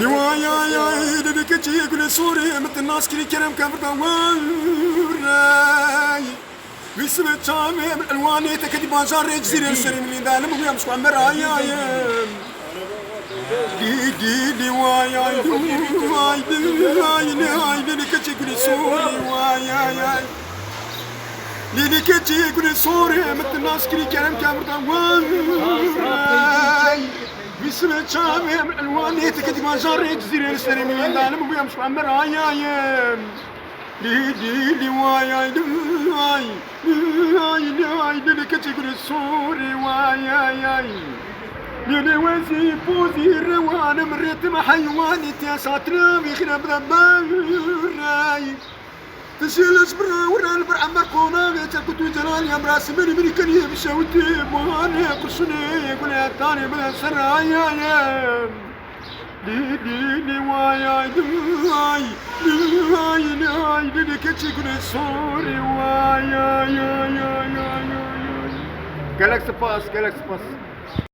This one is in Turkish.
نوايا يا اللي كتشي يقول سوري مثل الناس كلي كلام كفر وراي باسم الشامي من الواني تكدي بازار جزيرة السري من دالم ويا مش عمر يا يا دي دي دي وايا واي دي واي واي اللي كتشي يقول سوري واي يا ليلي كتشي يقول سوري مثل الناس كلي كلام كفر وراي باسم الشامي من الواني تكدي بازار جزيرة السري من دالم ويا مش عمر يا يا Li li li vay ay li ay li ay li ay li li kaçı günü suri vay ay ay li li vezi buzi revanı mretim hayvani tiyasatına mikhina bdabaray تسيل اسبرا ورا البر عمر كونا تركت جلال يا براس مني مني كان يمشي ودي مهاني قرصني يقول يا تاني من سرايا يا Li li li vay ay li ay li ay li ay li li keçi güne sori vay ay ay ay ay ay ay Galaxy Pass Galaxy Pass